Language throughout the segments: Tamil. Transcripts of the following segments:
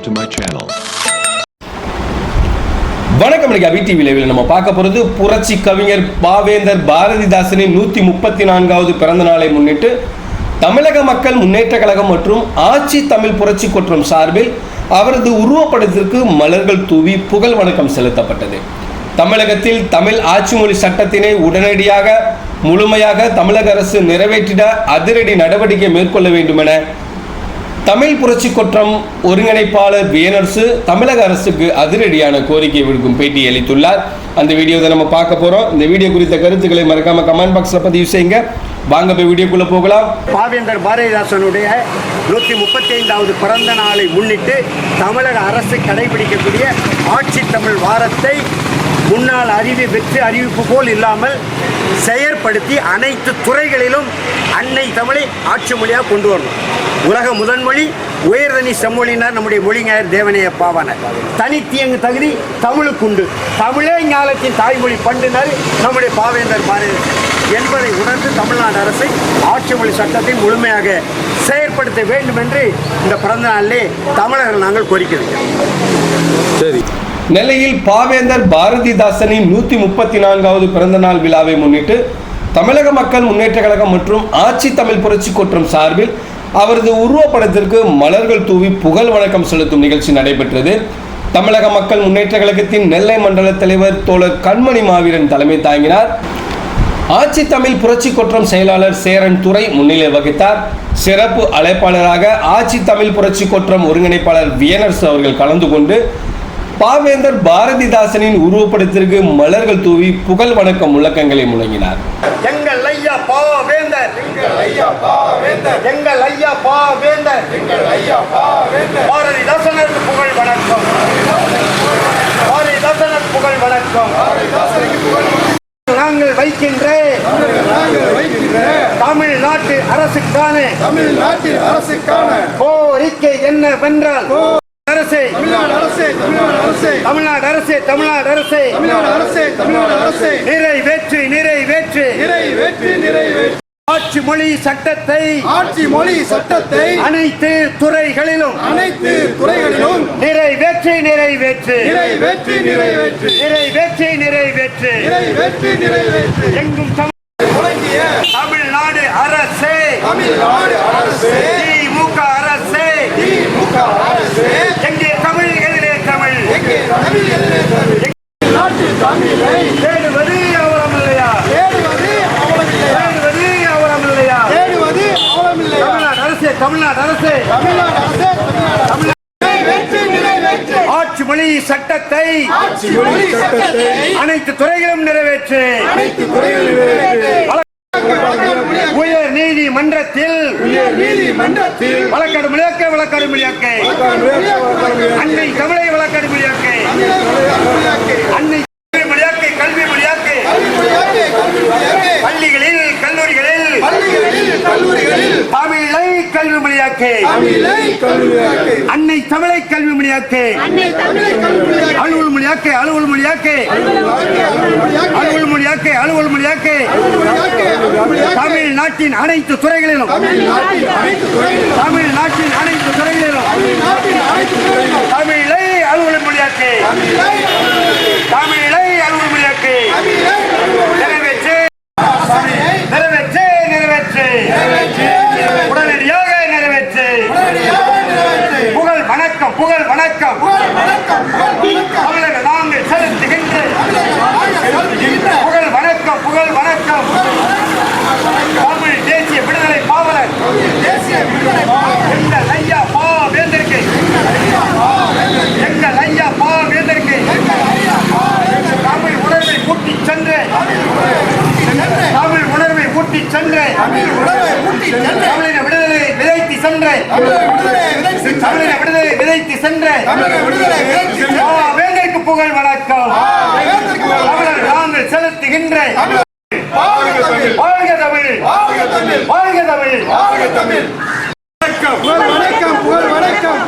subscribe to my channel. வணக்கம் இன்னைக்கு அபி டிவி லைவில் நம்ம பார்க்க போகிறது புரட்சி கவிஞர் பாவேந்தர் பாரதிதாசனின் நூற்றி முப்பத்தி நான்காவது பிறந்த நாளை முன்னிட்டு தமிழக மக்கள் முன்னேற்ற கழகம் மற்றும் ஆட்சி தமிழ் புரட்சி குற்றம் சார்பில் அவரது உருவப்படத்திற்கு மலர்கள் தூவி புகழ் வணக்கம் செலுத்தப்பட்டது தமிழகத்தில் தமிழ் ஆட்சி மொழி சட்டத்தினை உடனடியாக முழுமையாக தமிழக அரசு நிறைவேற்றிட அதிரடி நடவடிக்கை மேற்கொள்ள வேண்டும் என தமிழ் புரட்சி குற்றம் ஒருங்கிணைப்பாளர் வியனரசு தமிழக அரசுக்கு அதிரடியான கோரிக்கை விடுக்கும் பேட்டி அளித்துள்ளார். அந்த வீடியோவை நம்ம பார்க்க போறோம். இந்த வீடியோ குறித்த கருத்துக்களை மறக்காம கமெண்ட் பாக்ஸ்ல பதிவு செய்யுங்க. வாங்க போய் வீடியோக்குள்ள போகலாம். பாவேந்தர் பாரதிதாசனுடைய நூற்றி முப்பத்தி ஐந்தாவது பிறந்த நாளை முன்னிட்டு தமிழக அரசு கடைபிடிக்கக்கூடிய ஆட்சி தமிழ் வாரத்தை முன்னாள் அறிவி வெற்றி அறிவிப்பு போல் இல்லாமல் செயற்படுத்தி அனைத்து துறைகளிலும் அன்னை தமிழை ஆட்சி மொழியாக கொண்டு வரணும். உலக முதன்மொழி உயர்தனி செம்மொழினார் நம்முடைய மொழிஞர் தேவனைய பாவான தனித்தியங்கு தகுதி தமிழுக்குண்டு தமிழே ஞாலத்தின் தாய்மொழி பண்டினர் நம்முடைய பாவேந்தர் பாரதி என்பதை உணர்ந்து தமிழ்நாடு அரசை ஆட்சி மொழி சட்டத்தை முழுமையாக செயற்படுத்த வேண்டும் என்று இந்த பிறந்த நாளிலே தமிழர்கள் நாங்கள் கோரிக்கிறோம் சரி. நெல்லையில் பாவேந்தர் பாரதிதாசனின் நூத்தி முப்பத்தி நான்காவது பிறந்த நாள் விழாவை முன்னிட்டு தமிழக மக்கள் முன்னேற்ற கழகம் மற்றும் ஆட்சி தமிழ் புரட்சி குற்றம் சார்பில் அவரது உருவப்படத்திற்கு மலர்கள் தூவி புகழ் வணக்கம் செலுத்தும் நிகழ்ச்சி நடைபெற்றது. தமிழக மக்கள் முன்னேற்ற கழகத்தின் நெல்லை மண்டல தலைவர் தோழர் கண்மணி மாவீரன் தலைமை தாங்கினார். ஆட்சி தமிழ் புரட்சி குற்றம் செயலாளர் சேரன் துறை முன்னிலை வகித்தார். சிறப்பு அழைப்பாளராக ஆட்சி தமிழ் புரட்சி குற்றம் ஒருங்கிணைப்பாளர் வியனர்ஸ் அவர்கள் கலந்து கொண்டு பாவேந்தர் பாரதிதாசனின் உருவப்படத்திற்கு மலர்கள் தூவி புகழ் வணக்கம் முழக்கங்களை முழங்கினார் எங்கள் ஐயா பாவேந்தர் எங்கள் ஐயா பாவேந்தர் எங்கள் ஐயா பாவேந்தர் எங்கள் ஐயா பாவேந்தர் பாரதிதாசனுக்கு புகழ் வணக்கம் பாரதிதாசனுக்கு புகழ் வணக்கம் நாங்கள் வைக்கின்ற. தமிழ்நாட்டு அரசுக்கான தமிழ்நாட்டின் அரசுக்கான கோரிக்கை என்னவென்றால் அரசே. தமிழ்நாடு அரசே தமிழ்நாடு அரசே. தமிழ்நாடு அரசே தமிழ்நாடு அரசே. தமிழ்நாடு அரசே தமிழ்நாடு அரசே. நிறைவேற்று நிறைவேற்று. நிறைவேற்றி நிறைவேற்றி. ஆட்சி மொழி சட்டத்தை ஆட்சி மொழி சட்டத்தை அனைத்து துறைகளிலும் அனைத்து துறைகளிலும் நிறைவேற்றி நிறைவேற்று. நிறைவேற்றி நிறைவேற்றி. நிறைவேற்றி நிறைவேற்று. நிறைவேற்றி நிறைவேற்றி. எங்கும் தமிழ்நாடு அரசே. தமிழ்நாடு அரசே திமுக அரசே எங்கே தமிழ் எதிரே தமிழ் எங்கே தமிழ் எதிரே தமிழ் நாட்டில் தமிழை தேடுவது அவலம் இல்லையா தேடுவது அவலமில்லை தேடுவது அவலம் இல்லையா தேடுவது அவலமில்லை தமிழ்நாடு அரசே தமிழ்நாடு அரசே தமிழ்நாடு அரசே தமிழ்நாடு நிறைவேற்றி நிறைவேற்றி ஆட்சி மொழி சட்டத்தை அனைத்து துறைகளும் நிறைவேற்று. உயர் நீதிமன்றத்தில் உயர் நீதிமன்றத்தில் வழக்காடு மொழியாக்க வழக்காடு மொழியாக்க அன்னை தமிழை வழக்காடு மொழியாக்க அன்னை மொழியாக்க கல்வி மொழியாக்க பள்ளிகளில் கல்லூரிகளில் கல்லூரிகளில் தமிழை கல்வி மொழியாக்க தமிழை அன்னை தமிழை கல்வி மொழியாக்க அலுவல் மொழியாக்க அலுவல் மொழியாக்க அலுவல் மொழியாக்க அலுவல் மொழியாக்க தமிழ்நாட்டின் அனைத்து துறைகளிலும். தமிழ்நாட்டின் அனைத்து துறைகளிலும். தமிழை அலுவல் மொழியாக்க தமிழை அலுவல் மொழியாக்க நிறைவேற்று நிறைவேற்று நிறைவேற்று உடனடியாக நிறைவேற்று புகழ் வணக்கம் புகழ் வணக்கம் தமிழக நாங்கள் செலுத்துகின்ற புகழ் வணக்கம் புகழ் வணக்கம் தமிழ் தேசிய விடுதலை பாவலர் எங்கள் ஐயா பா வேந்தருக்கு எங்கள் ஐயா பா வேந்தருக்கு தமிழ் உணர்வை கூட்டி சென்று தமிழ் உணர்வை கூட்டி சென்று தமிழின விடுதலை விதைத்து சென்று தமிழின விடுதலை விதைத்து சென்று வேந்தருக்கு புகழ் வணக்கம். தமிழர் நாங்கள் செலுத்துகின்ற வாழ்க தமிழ். வாழ்க தமிழ். புகழ் வணக்கம் புகழ் வணக்கம்.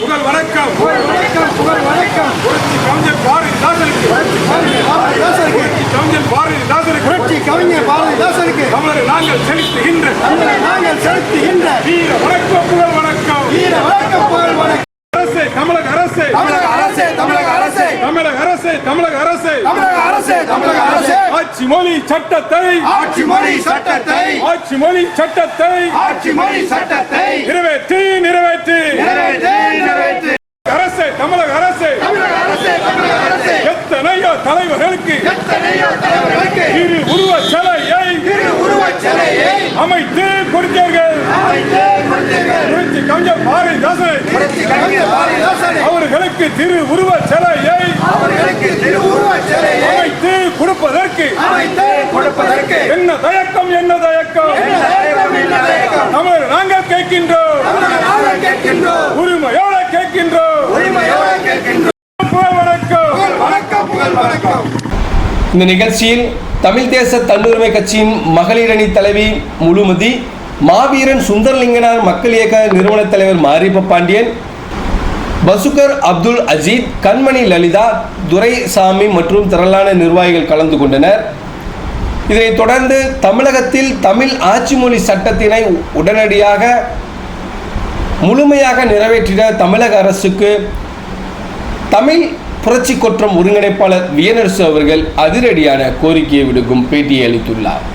புகழ் வணக்கம் புகழ் வணக்கம் புகழ் வணக்கம். புரட்சி கவிஞர் பாரதிதாசனுக்கு பாரதிதாசனுக்கு கவிஞர் பாரதிதாசனுக்கு புரட்சி கவிஞர் பாரதிதாசனுக்கு தமிழரை நாங்கள் செலுத்துகின்ற நாங்கள் செலுத்துகின்ற வீர வணக்கம் புகழ் வணக்கம். வீர வணக்கம் புகழ் வணக்கம். தமிழக அரசு. தமிழக அரசு தமிழக அரசு. தமிழக அரசு தமிழக அரசு. தமிழக அரசு தமிழக அரசு. ஆட்சி மொழி சட்டத்தை. ஆட்சி மொழி சட்டத்தை. ஆட்சி மொழி சட்டத்தை. ஆட்சி மொழி சட்டத்தை. நிறைவேற்றி நிறைவேற்றி. நிறைவேற்று நிறைவேற்று. அரசு தமிழக அரசு. தமிழக அரசு தமிழக அரசு. எத்தனையோ தலைவர்களுக்கு எத்தனையோ தலைவர்களுக்கு இரு உருவ சிலையை திரு உருவச் சிலையை அமைத்து கொடுத்தீர்கள். அமைத்து கொடுத்தீர்கள். கவிஞர் பாரதிதாசன் அவர்களுக்கு திரு உருவ சிலையை அவர்களுக்கு சிலையை அமைத்து கொடுப்பதற்கு அமைத்து கொடுப்பதற்கு என்ன தயக்கம் என்ன தயக்கம்? என்ன? தமிழர் நாங்கள் கேட்கின்றோம். தமிழக நாங்கள் கேட்கின்றோம். உரிமையோட கேட்கின்றோம். உரிமையோடு கேட்கின்றோம். புகழ் வணக்கம். புகழ் வணக்கம் புகழ் வணக்கம். இந்த நிகழ்ச்சியில் தமிழ் தேச தன்னுரிமை கட்சியின் மகளிர் அணி தலைவி முழுமதி மாவீரன் சுந்தரலிங்கனார் மக்கள் இயக்க நிறுவன தலைவர் மாரிப்ப பாண்டியன் பசுகர் அப்துல் அஜீத் கண்மணி லலிதா துரைசாமி மற்றும் திரளான நிர்வாகிகள் கலந்து கொண்டனர். இதனைத் தொடர்ந்து தமிழகத்தில் தமிழ் ஆட்சி மொழி சட்டத்தினை உடனடியாக முழுமையாக நிறைவேற்றிட தமிழக அரசுக்கு தமிழ் புரட்சி கொற்றம் ஒருங்கிணைப்பாளர் வியனரசு அவர்கள் அதிரடியான கோரிக்கையை விடுக்கும் பேட்டியை அளித்துள்ளார்.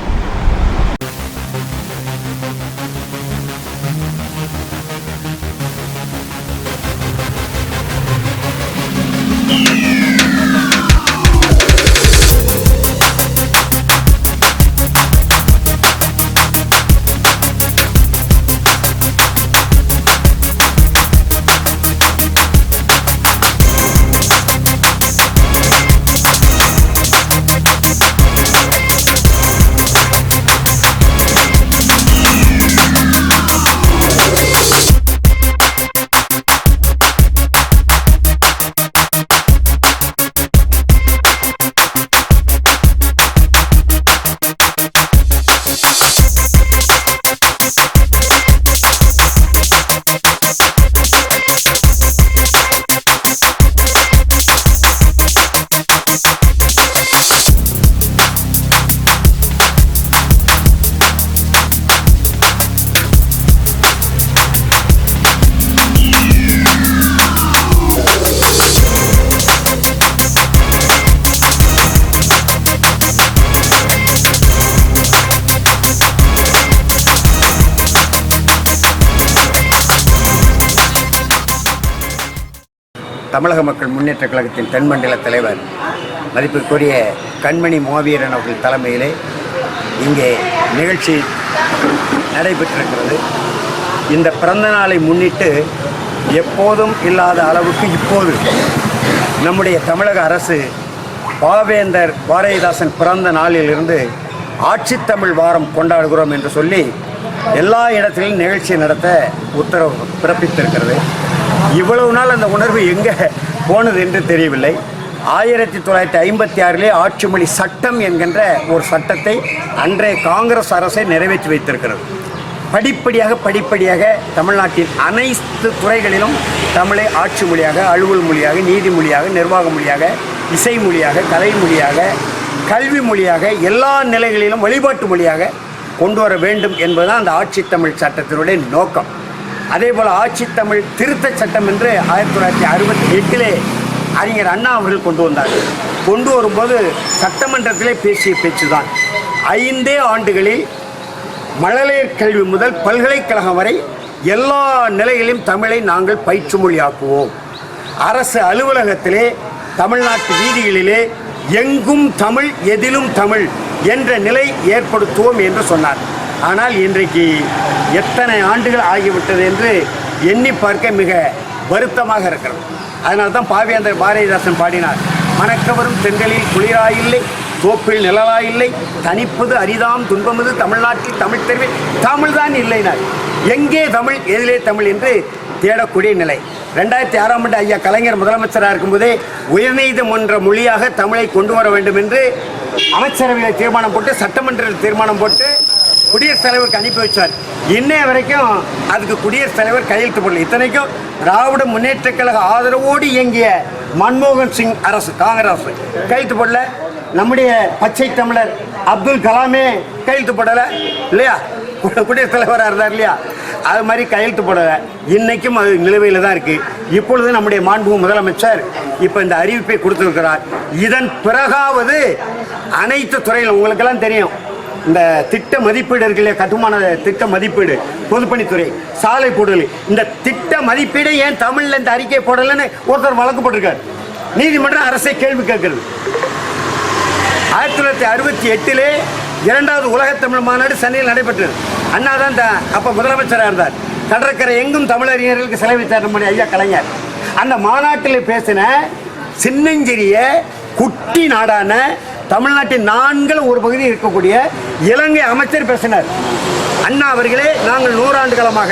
தமிழக மக்கள் முன்னேற்ற கழகத்தின் தென்மண்டல தலைவர் மதிப்பிற்குரிய கண்மணி மாவீரன் அவர்கள் தலைமையிலே இங்கே நிகழ்ச்சி நடைபெற்றிருக்கிறது. இந்த பிறந்த நாளை முன்னிட்டு எப்போதும் இல்லாத அளவுக்கு இப்போது நம்முடைய தமிழக அரசு பாவேந்தர் பாரதிதாசன் பிறந்த நாளிலிருந்து ஆட்சித்தமிழ் வாரம் கொண்டாடுகிறோம் என்று சொல்லி எல்லா இடத்திலும் நிகழ்ச்சி நடத்த உத்தரவு பிறப்பித்திருக்கிறது. இவ்வளவு நாள் அந்த உணர்வு எங்கே போனது என்று தெரியவில்லை. ஆயிரத்தி தொள்ளாயிரத்தி ஐம்பத்தி ஆறிலே ஆட்சி மொழி சட்டம் என்கின்ற ஒரு சட்டத்தை அன்றைய காங்கிரஸ் அரசை நிறைவேற்றி வைத்திருக்கிறது. படிப்படியாக படிப்படியாக தமிழ்நாட்டின் அனைத்து துறைகளிலும் தமிழை ஆட்சி மொழியாக அலுவல் மொழியாக நீதி மொழியாக நிர்வாக மொழியாக இசை மொழியாக கலை மொழியாக கல்வி மொழியாக எல்லா நிலைகளிலும் வழிபாட்டு மொழியாக கொண்டு வர வேண்டும் என்பதுதான் அந்த ஆட்சி தமிழ் சட்டத்தினுடைய நோக்கம். அதே போல் ஆட்சி தமிழ் திருத்த சட்டம் என்று ஆயிரத்தி தொள்ளாயிரத்தி அறுபத்தி எட்டிலே அறிஞர் அண்ணா அவர்கள் கொண்டு வந்தார். கொண்டு வரும்போது சட்டமன்றத்திலே பேசிய பேச்சு தான் ஐந்தே ஆண்டுகளில் மழலையர் கல்வி முதல் பல்கலைக்கழகம் வரை எல்லா நிலைகளிலும் தமிழை நாங்கள் பயிற்று மொழியாக்குவோம். அரசு அலுவலகத்திலே தமிழ்நாட்டு வீதிகளிலே எங்கும் தமிழ் எதிலும் தமிழ் என்ற நிலை ஏற்படுத்துவோம் என்று சொன்னார். ஆனால் இன்றைக்கு எத்தனை ஆண்டுகள் ஆகிவிட்டது என்று எண்ணி பார்க்க மிக வருத்தமாக இருக்கிறது. அதனால் தான் பாவேந்தர் பாரதிதாசன் பாடினார் மணக்கவரும் தென்றலில் குளிராயில்லை தோப்பில் நிழலாயில்லை தனிப்பது அரிதாம் துன்பமது தமிழ்நாட்டில் தமிழ் தெருவில் தமிழ்தான் இல்லைனார். எங்கே தமிழ் எதிலே தமிழ் என்று தேடக்கூடிய நிலை. ரெண்டாயிரத்தி ஆறாம் ஆண்டு ஐயா கலைஞர் முதலமைச்சராக இருக்கும்போதே உயர்நீதிமன்ற மொழியாக தமிழை கொண்டு வர வேண்டும் என்று அமைச்சரவையில் தீர்மானம் போட்டு சட்டமன்றத்தில் தீர்மானம் போட்டு குடியரசுத் தலைவருக்கு அனுப்பி வச்சார். இன்னைய வரைக்கும் அதுக்கு குடியரசுத் தலைவர் கையெழுத்து போடல. இத்தனைக்கும் திராவிட முன்னேற்ற கழக ஆதரவோடு இயங்கிய மன்மோகன் சிங் அரசு காங்கிரஸ் அரசு கையெழுத்து போடல. நம்முடைய பச்சை தமிழர் அப்துல் கலாமே கையெழுத்து போடலை. இல்லையா? குடியரசுத் தலைவராக இருந்தார் இல்லையா? அது மாதிரி கையெழுத்து போடலை. இன்னைக்கும் அது நிலுவையில் தான் இருக்குது இப்பொழுது நம்முடைய மாண்பு முதலமைச்சர் இப்போ இந்த அறிவிப்பை கொடுத்துருக்கிறார். இதன் பிறகாவது அனைத்து துறையில் உங்களுக்கெல்லாம் தெரியும் இந்த திட்ட மதிப்பீடு இருக்கு கட்டுமான திட்ட மதிப்பீடு பொதுப்பணித்துறை சாலை போடல் இந்த திட்ட மதிப்பீடு ஏன் தமிழ்ல இந்த அறிக்கை போடலைன்னு ஒருத்தர் வழக்கு போட்டிருக்காரு நீதிமன்றம் அரசை கேள்வி கேட்கிறது. ஆயிரத்தி தொள்ளாயிரத்தி அறுபத்தி எட்டிலே இரண்டாவது உலகத் தமிழ் மாநாடு சென்னையில் நடைபெற்றது. அண்ணா தான் அப்போ முதலமைச்சராக இருந்தார். கடற்கரை எங்கும் தமிழறிஞர்களுக்கு செலவித்தார் நம்முடைய ஐயா கலைஞர். அந்த மாநாட்டில் பேசின சின்னஞ்சிறிய குட்டி நாடான தமிழ்நாட்டின் நான்கில் ஒரு பகுதி இருக்கக்கூடிய இலங்கை அமைச்சர் பேசினார். அண்ணா அவர்களே நாங்கள் நூறாண்டு காலமாக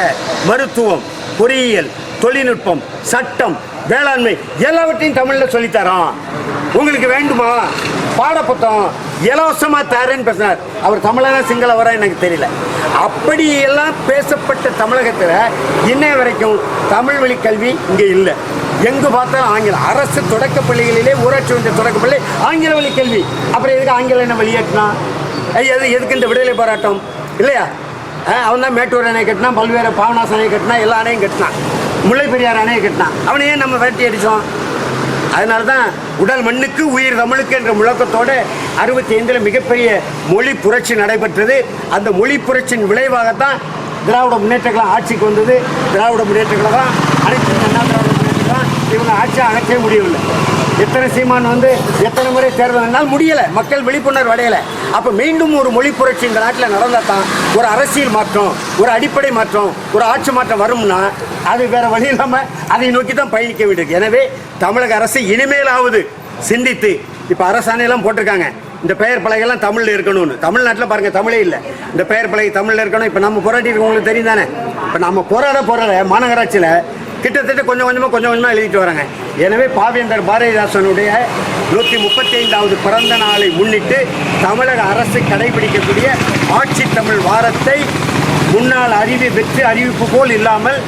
மருத்துவம் பொறியியல் தொழில்நுட்பம் சட்டம் வேளாண்மை எல்லாவற்றையும் தமிழில் சொல்லித்தரோம். உங்களுக்கு வேண்டுமா? பாடப்புத்தகம் இலவசமாக தரேன்னு பேசினார். அவர் தமிழனா சிங்களவரா எனக்கு தெரியல. அப்படியெல்லாம் பேசப்பட்ட தமிழகத்தில் இன்னைய வரைக்கும் தமிழ் வழி கல்வி இங்கே இல்லை. எங்கு பார்த்தாலும் ஆங்கிலம். அரசு தொடக்க பள்ளிகளிலே ஊராட்சி ஒன்றிய தொடக்க பள்ளி ஆங்கில வழி கேள்வி. அப்புறம் எதுக்கு ஆங்கிலம் என்ன வெளியேற்றினா எது எதுக்கு இந்த விடுதலை போராட்டம்? இல்லையா? அவன் தான் மேட்டூர் அணை கட்டினான் பல்வேறு பாவனாச அணையை கட்டினா எல்லா அணையும் கட்டினான் முல்லை பெரியார் அணையை கட்டினான் அவனையே நம்ம விரட்டி அடித்தோம் அதனால தான் உடல் மண்ணுக்கு உயிர் தமிழுக்கு என்ற முழக்கத்தோடு அறுபத்தி ஐந்தில் மிகப்பெரிய மொழி புரட்சி நடைபெற்றது. அந்த மொழி புரட்சியின் விளைவாகத்தான் திராவிட முன்னேற்ற கழகம் ஆட்சிக்கு வந்தது. திராவிட முன்னேற்ற கழகம் அனைத்து அண்ணா திராவிட தான் கழகம் இவங்க ஆட்சியை அகற்றவே முடியவில்லை. எத்தனை சீமான் வந்து எத்தனை முறை தேர்தல் என்னால் முடியலை. மக்கள் விழிப்புணர்வு அடையலை. அப்போ மீண்டும் ஒரு மொழி புரட்சி இந்த நாட்டில் நடந்தால் தான் ஒரு அரசியல் மாற்றம் ஒரு அடிப்படை மாற்றம் ஒரு ஆட்சி மாற்றம் வரும்னா அது வேறு வழி இல்லாமல் அதை நோக்கி தான் பயணிக்க வேண்டியிருக்கு. எனவே தமிழக அரசு இனிமேலாவது சிந்தித்து இப்போ அரசாணையெல்லாம் போட்டிருக்காங்க. இந்த பெயர் பலகையெல்லாம் தமிழில் இருக்கணும்னு. தமிழ்நாட்டில் பாருங்கள் தமிழே இல்லை. இந்த பெயர் பலகை தமிழில் இருக்கணும். இப்போ நம்ம போராட்டி இருக்கவங்களுக்கு தெரியும் தானே. இப்போ நம்ம போராட போராட மாநகராட்சியில் கிட்டத்தட்ட கொஞ்சம் கொஞ்சமாக கொஞ்சம் கொஞ்சமாக எழுதிட்டு வராங்க எனவே பாவேந்தர் பாரதிதாசனுடைய நூற்றி முப்பத்தி ஐந்தாவது பிறந்த நாளை முன்னிட்டு தமிழக அரசு கடைபிடிக்கக்கூடிய ஆட்சி தமிழ் வாரத்தை முன்னாள் அறிவி வெற்றி அறிவிப்பு போல் இல்லாமல்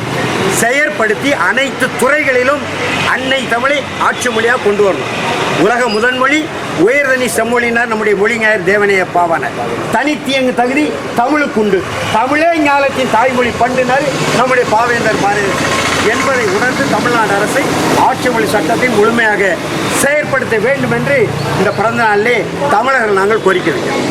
செயற்படுத்தி அனைத்து துறைகளிலும் அன்னை தமிழை ஆட்சி மொழியாக கொண்டு வரணும். உலக முதன்மொழி உயர்தனி செம்மொழினார் நம்முடைய மொழிஞாயர் தேவனைய பாவானர் தனித்தியங்கு தகுதி தமிழுக்குண்டு தமிழே ஞாலத்தின் தாய்மொழி பண்டுனர் நம்முடைய பாவேந்தர் பாரதி. என்பதை உணர்ந்து தமிழ்நாடு அரசை ஆட்சி மொழி சட்டத்தை முழுமையாக செயற்படுத்த வேண்டும் என்று இந்த பிறந்த நாளிலே தமிழர்கள் நாங்கள் கோரிக்கை வைக்கிறோம்.